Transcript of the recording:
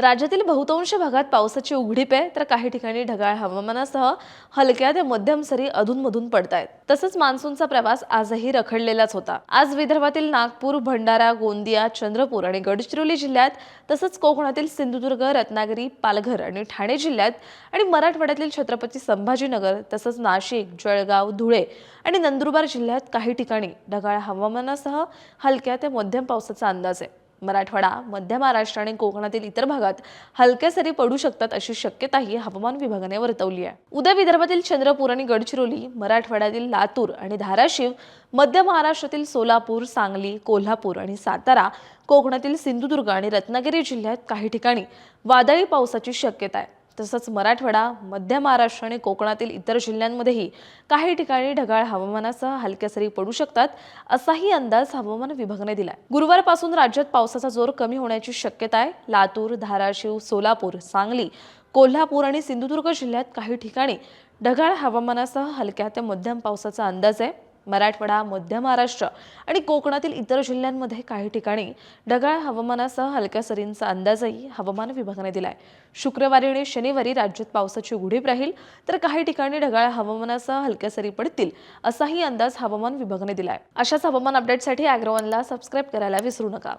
राज्यातील बहुतांश भागात पावसाची उघडीप आहे तर काही ठिकाणी ढगाळ हवामानासह हलक्या ते मध्यम सरी अधूनमधून पडत आहेत तसंच मान्सूनचा प्रवास आजही रखडलेलाच होता. आज विदर्भातील नागपूर भंडारा गोंदिया चंद्रपूर आणि गडचिरोली जिल्ह्यात तसंच कोकणातील सिंधुदुर्ग रत्नागिरी पालघर आणि ठाणे जिल्ह्यात आणि मराठवाड्यातील छत्रपती संभाजीनगर तसंच नाशिक जळगाव धुळे आणि नंदुरबार जिल्ह्यात काही ठिकाणी ढगाळ हवामानासह हलक्या ते मध्यम पावसाचा अंदाज आहे. मराठवाडा मध्य महाराष्ट्र आणि कोकणातील इतर भागात हलक्या सरी पडू शकतात अशी शक्यताही हवामान विभागाने वर्तवली आहे. उद्या विदर्भातील चंद्रपूर आणि गडचिरोली मराठवाड्यातील लातूर आणि धाराशिव मध्य महाराष्ट्रातील सोलापूर सांगली कोल्हापूर आणि सातारा कोकणातील सिंधुदुर्ग आणि रत्नागिरी जिल्ह्यात काही ठिकाणी वादळी पावसाची शक्यता आहे. तसंच मराठवाडा मध्य महाराष्ट्र आणि कोकणातील इतर जिल्ह्यांमध्येही काही ठिकाणी ढगाळ हवामानासह हलक्या सरी पडू शकतात असाही अंदाज हवामान विभागाने दिलाय. गुरुवारपासून राज्यात पावसाचा जोर कमी होण्याची शक्यता आहे. लातूर धाराशिव सोलापूर सांगली कोल्हापूर आणि सिंधुदुर्ग जिल्ह्यात काही ठिकाणी ढगाळ हवामानासह हलक्या ते मध्यम पावसाचा अंदाज आहे. मराठवाडा मध्य महाराष्ट्र आणि कोकणातील इतर जिल्ह्यांमध्ये काही ठिकाणी ढगाळ हवामानासह हलक्या सरींचा अंदाजही हवामान विभागाने दिलाय. शुक्रवारी आणि शनिवारी राज्यात पावसाची उघडीप राहील तर काही ठिकाणी ढगाळ हवामानासह हलक्या सरी पडतील असाही अंदाज हवामान विभागाने दिलाय. अशाच हवामान अपडेटसाठी अॅग्रोवनला सबस्क्राईब करायला विसरू नका.